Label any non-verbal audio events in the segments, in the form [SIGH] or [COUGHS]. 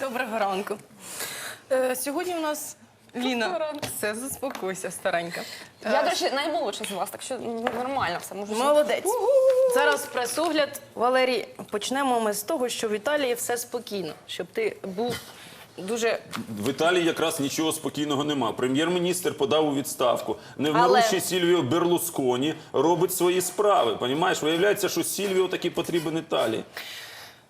Доброго ранку. Е, сьогодні у нас Ліна. Все, заспокойся, старенька. Я, до речі, наймолодша з вас, так що нормально все можу. Молодець. Зараз прес-огляд. Валерій, почнемо ми з того, що в Італії все спокійно, щоб ти був дуже В Італії якраз нічого спокійного нема. Прем'єр-міністр подав у відставку. Невмирущий Але- Сільвіо Берлусконі робить свої справи. Понімаєш? Виявляється, що Сільвіо таки потрібен Італії.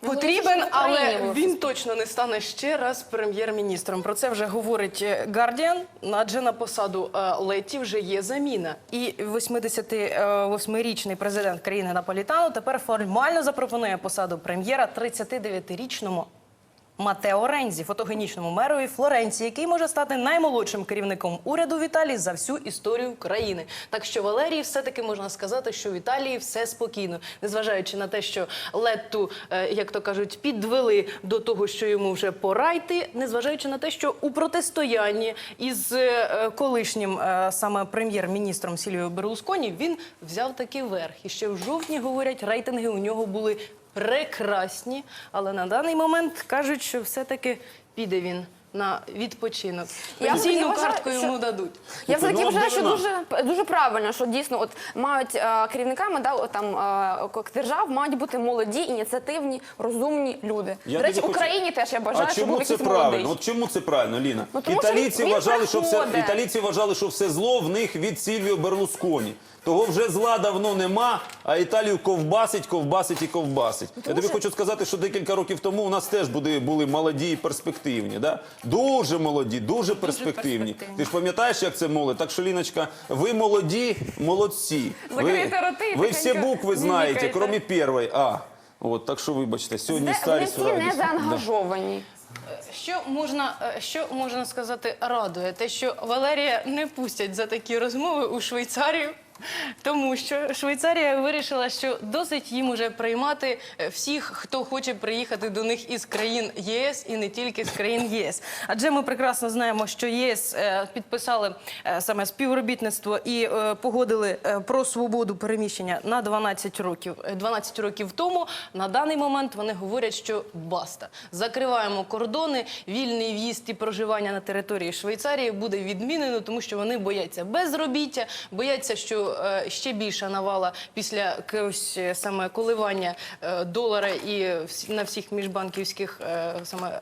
Потрібен, але він точно не стане ще раз прем'єр-міністром. Про це вже говорить Гардіан. Адже на посаду Леті вже є заміна. І 88-річний президент країни Наполітану тепер формально запропонує посаду прем'єра 39-річному Матео Рензі, фотогенічному мерові Флоренції, який може стати наймолодшим керівником уряду в Італії за всю історію країни. Так що Валерії, все-таки можна сказати, що в Італії все спокійно, незважаючи на те, що Летту, е, як то кажуть, підвели до того, що йому вже пора йти, незважаючи на те, що у протистоянні із е, колишнім е, саме прем'єр-міністром Сільвіо Берлусконі він взяв таки верх. І ще в жовтні говорять, рейтинги у нього були прекрасні, але на даний момент кажуть, що все-таки піде він на відпочинок. Я Пенсійну вважаю, картку що- йому дадуть. Я все таки ну, вважаю, що дуже дуже правильно, що дійсно от мають е, керівниками да, от там е, держав мають бути молоді, ініціативні, розумні люди. Я До речі, хочу- Україні теж я бажаю, а щоб чому був це якийсь правильно? молодий. От чому це правильно, Ліна? Ну, тому що італійці він- він вважали, що все приходить. італійці вважали, що все зло в них від Сільвіо Берлусконі. Того вже зла давно нема, а Італію ковбасить, ковбасить і ковбасить. Я тобі хочу сказати, що декілька років тому у нас теж були, були молоді і перспективні. Да? Дуже молоді, дуже перспективні. перспективні. Ти ж пам'ятаєш, як це молодь? Так що, Ліночка, ви молоді, молодці. Ви, Закрийте роти і ви всі тихенько букви знаєте, мімікайте. крім першої. А. От, так що вибачте, сьогодні старі Вони всі не радість. заангажовані. Що можна, е, що можна сказати радує? Те, що Валерія не пустять за такі розмови у Швейцарію. Тому що Швейцарія вирішила, що досить їм уже приймати е, всіх, хто хоче приїхати до них із країн ЄС і не тільки з країн ЄС. Адже ми прекрасно знаємо, що ЄС е, підписали е, саме співробітництво і погодили про свободу переміщення на 12 років. Е, 12 років тому на даний момент вони говорять, що баста. Закриваємо кордони, вільний в'їзд і проживання на території Швейцарії буде відмінено, тому що вони бояться безробіття, бояться, що е, ще більша навала після якогось е, саме коливання е, долара і на всіх міжбанківських саме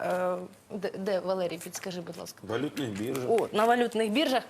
де, де Валерій, підскажи, будь ласка. Валютних біржах. О, на валютних біржах.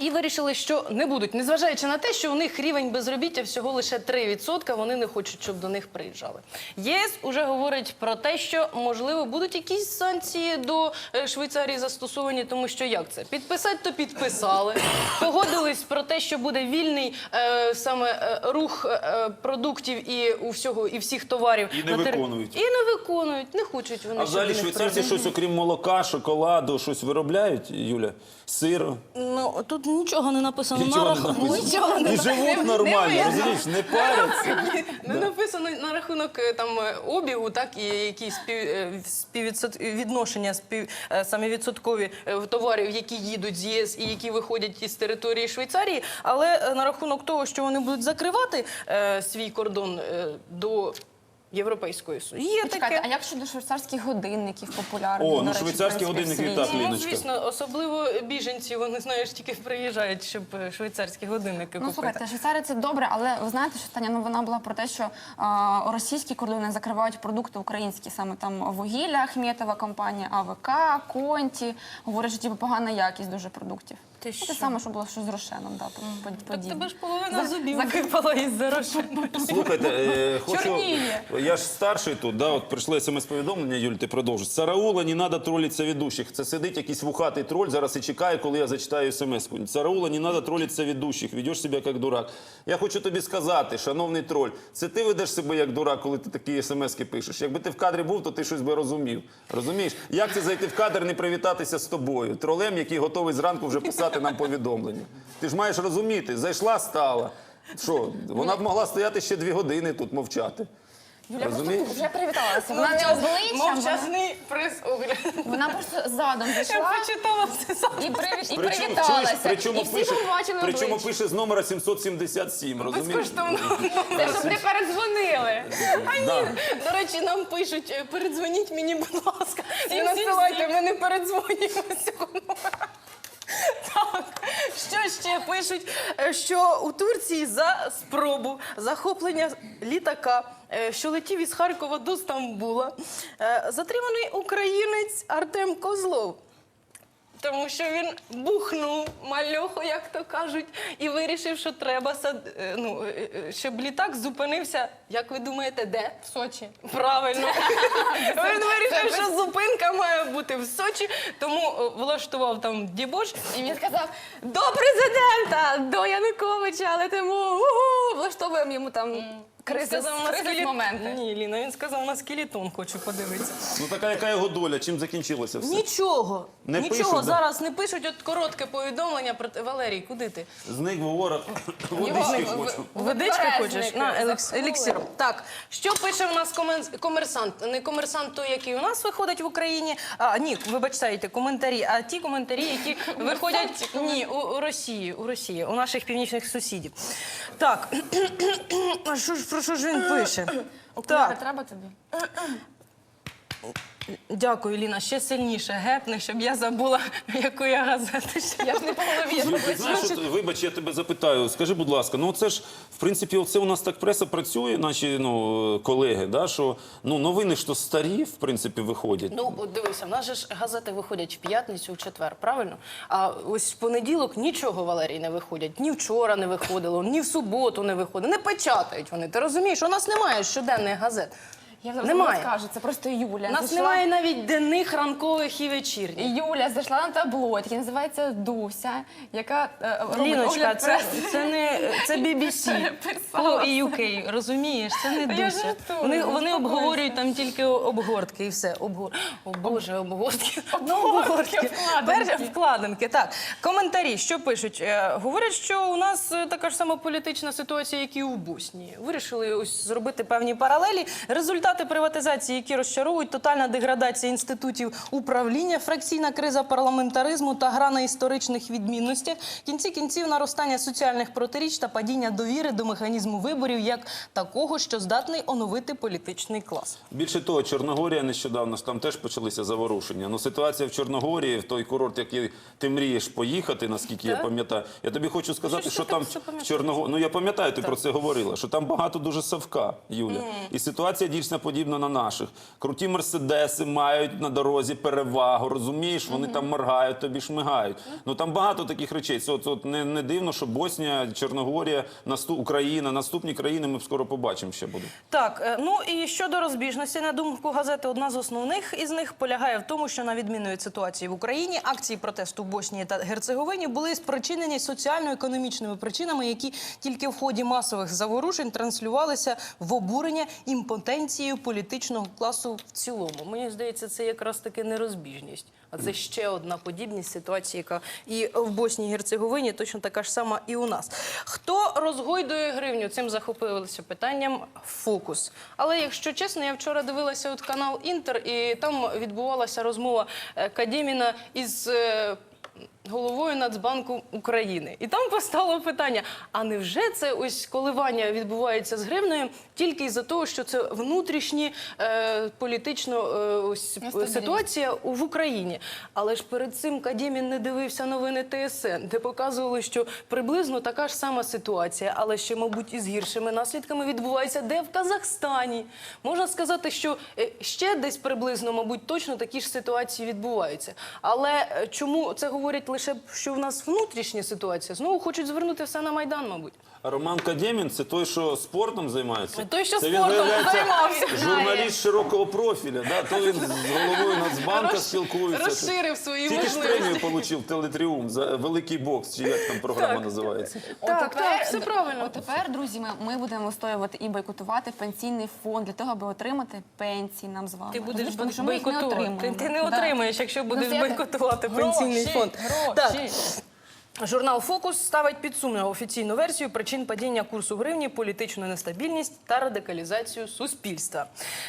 І вирішили, що не будуть, незважаючи на те, що у них рівень безробіття всього лише 3%, вони не хочуть, щоб до них приїжджали. ЄС уже говорить про те, що можливо будуть якісь санкції до е, Швейцарії застосовані, тому що як це? Підписати то підписали. Погодились про те, що буде вільний е, саме е, рух е, продуктів і у всього і всіх товарів І не на тери- виконують. І не виконують, не хочуть вони. А взагалі швейцарці щось, окрім молока, шоколаду, щось виробляють, Юля? Сиру? Ну тут нічого не написано Нічого на не рахунок. написано. Нічого не І живуть нормально, не- розумієш, не паряться. Не написано на рахунок е, там е, обігу, так і якісь спів, е, співвідсот- відношення спів е, саме відсоткові е, товарів, які їдуть з ЄС і які виходять із території Швейцарії. Але е, на рахунок того, що вони будуть закривати е, свій кордон е, до Європейської Союзу, є Чекайте, а таке. як щодо швейцарських годинників популярних? О, до ну, речі, швейцарські годинники так, Ну, звісно, особливо біженці, вони знаєш, тільки приїжджають, щоб е, швейцарські годинники Ну, купити. слухайте, Швейцарія це добре, але ви знаєте, що остання новина була про те, що а, російські кордони закривають продукти українські, саме там вугілля, Ахметова компанія, АВК, Конті. Говорять, що типу, погана якість дуже продуктів. Ти Ну, Те саме, що було що з Рошеном, да, по- Так подібне. тебе ж половина зубів випала із зарошення. Слухайте, е, хочу, Чорніє. я ж старший тут, да, от прийшло смс-повідомлення, Юль, ти продовжиш. Сараула, не треба тролитися ведущих. Це сидить якийсь вухатий троль, зараз і чекає, коли я зачитаю смс-ку. Сараула, не треба тролитися ведущих, ведеш себе як дурак. Я хочу тобі сказати, шановний троль, це ти ведеш себе як дурак, коли ти такі смс-ки пишеш. Якби ти в кадрі був, то ти щось би розумів. Розумієш? Як це зайти в кадр, не привітатися з тобою? Тролем, який готовий зранку вже писати нам повідомлення. Ти ж маєш розуміти, зайшла, стала. Що, вона б могла стояти ще дві години тут мовчати. Юля просто Розумієш? вже привіталася. Вона не обличчям, Мовчазний прес-огляд. вона просто задом Я зайшла почитала все сам. і, привіт, і Причому, привіталася. причому і всі пише, побачили причому обличчя. пише з номера 777, розумієш? Безкоштовно. Це щоб не передзвонили. Да. До речі, нам пишуть, е, передзвоніть мені, будь ласка. Всім, насилайте, ми не номера. Так, що ще пишуть, Е, що у Турції за спробу захоплення літака, е, що летів із Харкова до Стамбула, е, затриманий українець Артем Козлов. Тому що він бухнув мальоху, як то кажуть, і вирішив, що треба сад... е, ну, е, е, щоб літак зупинився. Як ви думаєте, де? В Сочі. Правильно. [LAUGHS] Він вирішив, що зупинка має бути в Сочі, тому влаштував там дібош. І він сказав: до президента, до Януковича, летимо, угу, влаштовуємо йому там кризис, Сказав, на кризис скелет- моменти. Ні, Ліна, він сказав, на скелетон хочу подивитися. Ну така яка його доля, чим закінчилося все? Нічого, Не нічого пишуть, да? зараз не пишуть. От коротке повідомлення про те- Валерій, куди ти? Зник в ворог, водички в- хочу. Водички хочеш? На елекс- запхнули. еліксиром. Так, що пише у нас комен- комерсант? Не комерсант той, який у нас виходить в Україні. А, ні, вибачайте, коментарі, а ті коментарі, які виходять ні, у, у Росії, у Росії, у наших північних сусідів. Так, [CLEARS THROAT] що ж про що ж він пише? Окуляри Так, треба тобі? Дякую, Ліна. Ще сильніше гепни, щоб я забула, [LAUGHS] яку я газету. Я ж не по голові. Юль, знаєш, от, вибач, я тебе запитаю. Скажи, будь ласка, ну це ж в принципі, оце у нас так преса працює, наші ну колеги, да, що ну новини ж то старі, в принципі, виходять. Ну, от дивися, в нас же ж газети виходять в п'ятницю, в четвер, правильно? А ось в понеділок нічого, Валерій, не виходять. Ні вчора не виходило, ні в суботу не виходило. Не печатають вони. Ти розумієш? У нас немає щоденних газет. Я зараз Немає. скажу, це просто Юля. У нас зайшла- немає навіть денних, ранкових і вечірніх. Юля зайшла на табло, яке називається Дуся, яка е, робить Ліночка, огляд це, це не це [LAUGHS] BBC О, і UK, розумієш? Це не Я Дуся. жартую, Вони, вони обговорюють там тільки обгортки і все. Обгор... О Боже, [LAUGHS] обгортки. Ну, Обгортки, вкладинки. Вкладинки. Так, коментарі, що пишуть? Е, говорять, що у нас е, така ж сама політична ситуація, як і у Боснії. Вирішили ось зробити певні паралелі. Результати приватизації, які розчаровують, тотальна деградація інститутів управління, фракційна криза парламентаризму та гра на історичних відмінностях. Кінці кінців наростання соціальних протиріч та падіння довіри до механізму виборів як такого, що здатний оновити політичний клас. Більше того, Чорногорія нещодавно ж там теж почалися заворушення. Ну ситуація в Чорногорії, в той курорт, який ти мрієш поїхати, наскільки я пам'ятаю. Я тобі хочу сказати, Що- що, що там в? Чорногорії, ну я пам'ятаю, ти про це говорила, що там багато дуже савка, Юля. І ситуація дійсно подібна на наших. Круті мерседеси мають на дорозі перевагу, розумієш, вони там моргають, тобі шмигають. Ну там багато таких речей. Це от, от не, не дивно, що Боснія, Чорногорія, наступ, Україна, наступні країни ми скоро побачимо ще будуть. Так, е, ну і щодо розбіжності, на думку газети, одна з основних із них полягає в тому, що на відміну від ситуації в Україні, акції протесту в Боснії та Герцеговині були спричинені соціально-економічними причинами, які тільки в ході масових заворушень транслювалися в обурення імпотенцією політичного класу в цілому. Мені здається, це якраз таки не розбіжність, а це ще одна подібність ситуації, яка і в Боснії і Герцеговині точно така ж сама і у нас. Хто розгойдує гривню? Цим захопилися питанням фокус. Але якщо чесно, я вчора дивилася от канал Інтер, і там відбувалася розмова е, Кадіміна із. Головою Нацбанку України, і там постало питання: а невже це ось коливання відбувається з гривнею тільки із-за того, що це внутрішні е, політично е, ось ситуація в Україні? Але ж перед цим Кадімін не дивився новини ТСН, де показували, що приблизно така ж сама ситуація, але ще, мабуть, із гіршими наслідками відбувається де в Казахстані. Можна сказати, що е, ще десь приблизно, мабуть, точно такі ж ситуації відбуваються. Але е, чому це говорять лише, що в нас внутрішня ситуація? Знову хочуть звернути все на Майдан, мабуть. А Роман Кадємін це той, що спортом займається. Той, що це спортом займався. Журналіст широкого профіля. Да? То він з головою Нацбанка Роз- спілкується. розширив свої Тільки ж премію отримав Телетріум за великий бокс, чи як там програма Так. називається. Так, так, все правильно. Тепер, друзі, ми, ми будемо вистоювати і бойкотувати пенсійний фонд для того, аби отримати пенсії нам з вами. Ти будеш? Тому що ми їх не бойкотувати. Ти, ти не отримаєш, якщо будеш бойкотувати пенсійний фонд. гроші. Так. Журнал Фокус ставить під сумнів офіційну версію причин падіння курсу гривні, політичну нестабільність та радикалізацію суспільства.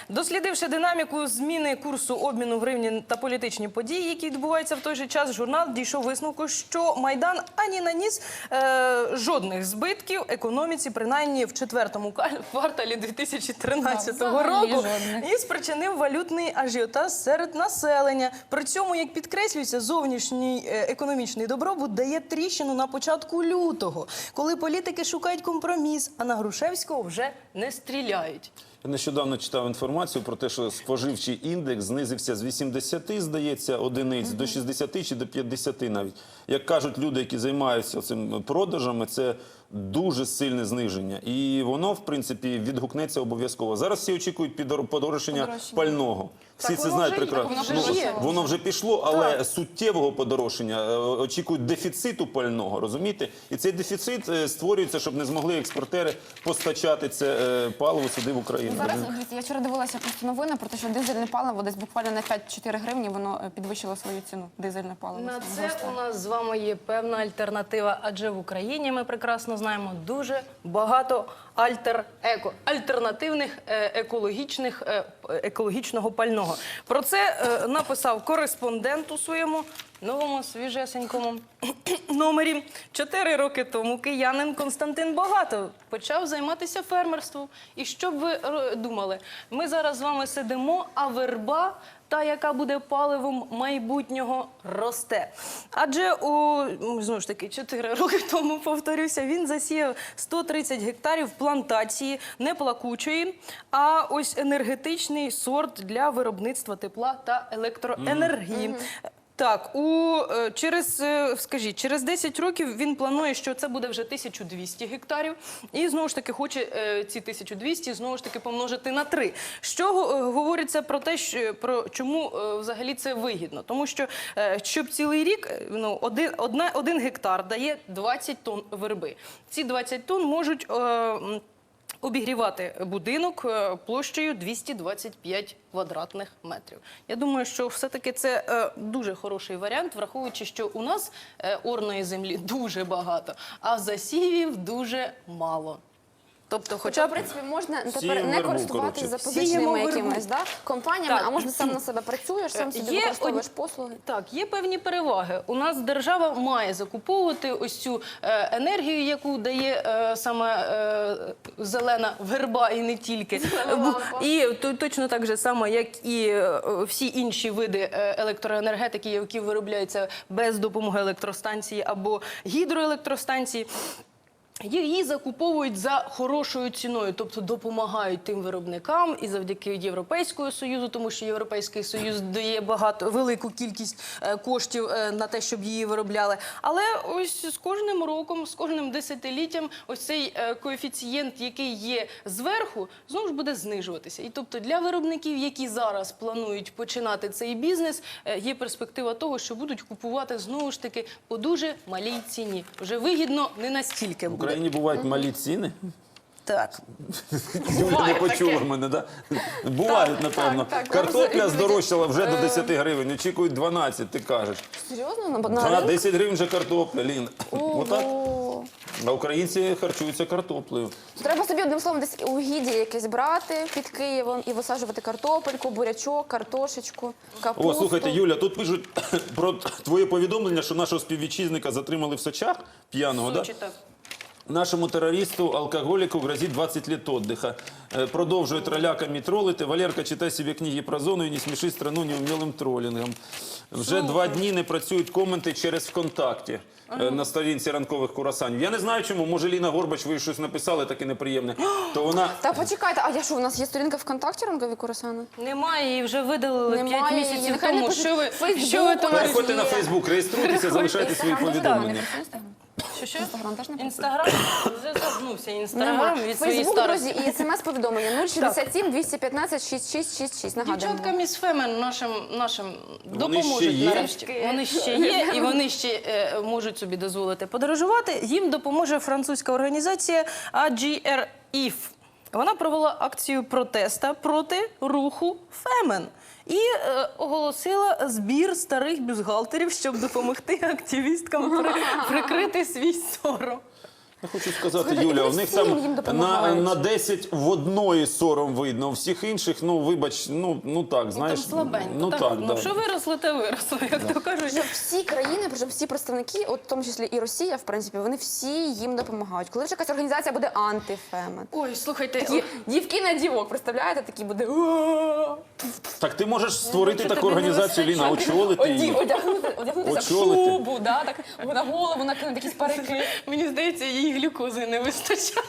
Дослідивши динаміку зміни курсу обміну гривні та політичні події, які відбуваються в той же час, журнал дійшов висновку, що майдан ані наніс е, жодних збитків економіці, принаймні в четвертому кварталі 2013 Да, року, і спричинив валютний ажіотаж серед населення. При цьому, як підкреслюється, зовнішній е, економічний добробут дає тріщину на початку лютого, коли політики шукають компроміс, а на Грушевського вже не стріляють. Я нещодавно читав інформацію про те, що споживчий індекс знизився з 80, здається, одиниць до 60 чи до 50 навіть. Як кажуть люди, які займаються цим продажами, це дуже сильне зниження. І воно, в принципі, відгукнеться обов'язково. Зараз всі очікують подорожчання Подорожчання. пального. Всі Так це знають прекрасно. воно вже Ну, є. воно вже пішло, але суттєвого подорожчання е, очікують дефіциту пального, розумієте? І цей дефіцит е, створюється, щоб не змогли експортери постачати це е, паливо сюди в Україну. Зараз дивіться, я вчора дивилася просто новини про те, що дизельне паливо десь буквально на 5-4 гривні воно підвищило свою ціну. Дизельне паливо. На це у нас з вами є певна альтернатива, адже в Україні ми прекрасно знаємо дуже багато альтер-еко, альтернативних е, екологічних е, екологічного пального. Про це е, написав кореспондент у своєму новому свіжесенькому [CLEARS THROAT] номері. Чотири роки тому киянин Константин Богатов почав займатися фермерством. І що б ви думали? Ми зараз з вами сидимо, а верба та, яка буде паливом майбутнього, росте. Адже у м, знову ж таки 4 [LAUGHS] роки тому повторюся, він засіяв 130 гектарів плантації неплакучої, а ось енергетичний сорт для виробництва тепла та електроенергії. Так, у е, через е, скажіть, через 10 років він планує, що це буде вже 1200 гектарів, і знову ж таки хоче е, ці 1200 знову ж таки помножити на 3. Що говориться про те, що про чому взагалі це вигідно? Тому що щоб цілий рік ну один одна один гектар дає 20 тонн верби. Ці 20 тонн можуть. е, Обігрівати будинок е, площею 225 квадратних метрів. Я думаю, що все-таки це е, дуже хороший варіант, враховуючи, що у нас е, орної землі [LAUGHS] дуже багато, а засівів дуже мало. Тобто, хоча в принципі, можна тепер не користуватися. Запозиченими якимись да, компаніями, Так. а можна сам на [CLEARS THROAT] себе працюєш, сам собі Є використовуєш од- послуги. Так, є певні переваги. У нас держава має закуповувати ось цю е, енергію, яку дає е, саме е, зелена верба і не тільки. І то, точно так же само, як і е, всі інші види е, електроенергетики, які виробляються без допомоги електростанції або гідроелектростанції. Її закуповують за хорошою ціною, тобто допомагають тим виробникам і завдяки Європейського союзу, тому що Європейський союз дає багато велику кількість е, коштів е, на те, щоб її виробляли. Але ось з кожним роком, з кожним десятиліттям, ось цей е, коефіцієнт, який є зверху, знову ж буде знижуватися. І тобто для виробників, які зараз планують починати цей бізнес, є перспектива того, що будуть купувати знову ж таки по дуже малій ціні. Вже вигідно не настільки буде. Україні бувають малі ціни. Так. Юля не почула мене, да? Бувають, напевно. так, так. Картопля здорожчала вже до 10 гривень. Очікують 12, ти кажеш. Серйозно? На, на Да, ринку? 10 гривень вже картопля, Лін. Отак. Ого. А українці харчуються картоплею. Треба собі одним словом десь угіддя якесь брати під Києвом і висаджувати картопельку, бурячок, картошечку, капусту. О, слухайте, Юля, тут пишуть [COUGHS] про твоє повідомлення, що нашого співвітчизника затримали в Сочах п'яного. Да? Сочі, так. Нашему террористу, алкоголику грозит 20 лет отдыха. Э, Продовжує тролляками тролити. Валерка, читай собі книги про зону і не сміши страну неумілим тролінгом. Вже два дні не працюють коменти через ВКонтакті е, на сторінці ранкових курасанів. Я не знаю чому. Може Ліна Горбач, ви щось написали таке неприємне. То вона Та почекайте, а я що, у нас є сторінка ВКонтакті ранкові курасани? Немає, її вже видалили Немає 5 її. місяців Нехай не тому. пишуть Що ви, що ви там переходьте на. Фейсбук, реєструйтеся, залишайте свої повідомлення. Що, що? Інстаграм теж не працює? Інстаграм вже загнувся. Інстаграм від своєї Фейсбук, старості. друзі, і смс-повідомлення 067 215 6666. Нагадуємо. Дівчатка міс Фемен нашим, допоможуть є? нарешті. Вони ще є, і вони ще е, можуть собі дозволити подорожувати. Їм допоможе французька організація AGRIF. Вона провела акцію протеста проти руху Фемен. І е, оголосила збір старих бюзгалтерів, щоб допомогти [LAUGHS] активісткам при- прикрити свій сором. Я хочу сказати, Слухайте, Юля, в них там на, на 10 в одної сором видно, у всіх інших, ну вибач, ну, ну так, знаєш. Там слабенько. Ну так, так, ну, да. що виросло, те виросло, як то кажуть. Що всі країни, причому всі представники, от в тому числі і Росія, в принципі, вони всі їм допомагають. Коли вже якась організація буде антифемет. Ой, слухайте, Такі дівки на дівок, представляєте, такі буде. Так ти можеш створити таку організацію, Ліна, очолити її. одягнути, одягнутися в шубу, да, так, на голову накинути якісь парики. мені здається, їй глюкози не вистачає.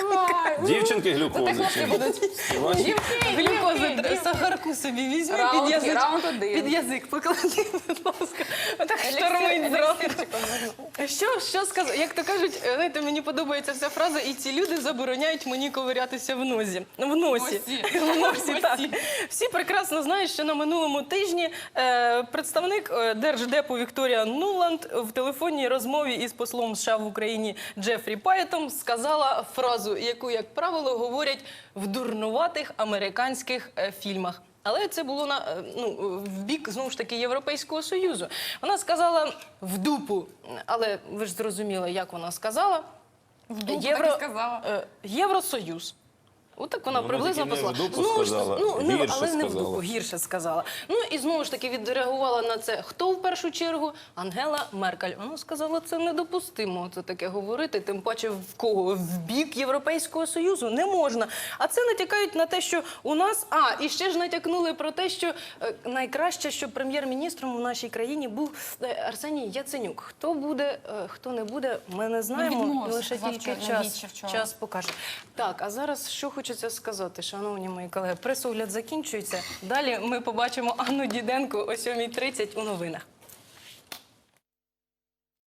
Давай. Дівчинки глюкози. Глюкози сахарку собі візьми Раунд- під язик. раунд один. Під язик поклади, будь ласка. Отак штормить зразу. Що, що сказати? Як то кажуть, е, знаєте, мені подобається вся фраза, і ці люди забороняють мені ковирятися в нозі. В носі. В [LAUGHS] носі, так. Всі прекрасно знають, що на минулому тижні е, представник е, Держдепу Вікторія Нуланд в телефонній розмові із послом США в Україні Джефрі Пайтом сказала фразу, яку, як правило, говорять в дурнуватих американських е, фільмах. Але це було на е, ну в бік знову ж таки Європейського союзу. Вона сказала в дупу, але ви ж зрозуміли, як вона сказала. В дупу так і сказала. Е, Євросоюз. Отак вона Ну, приблизно тільки послала. ж- сказала, ну, гірше але не в сказала. гірше сказала. Ну і знову ж таки відреагувала на це. Хто в першу чергу? Ангела Меркель. Вона сказала, це недопустимо. Це таке говорити. Тим паче в кого? В бік Європейського Союзу не можна. А це натякають на те, що у нас. А, і ще ж натякнули про те, що е, найкраще, щоб прем'єр-міністром у нашій країні був е, Арсеній Яценюк. Хто буде, е, хто не буде, ми не знаємо. відмовився, Лише тільки час, час покаже. Так, а зараз що хочеться сказати, шановні мої колеги. Пресогляд закінчується. Далі ми побачимо Анну Діденко о 7.30 у новинах.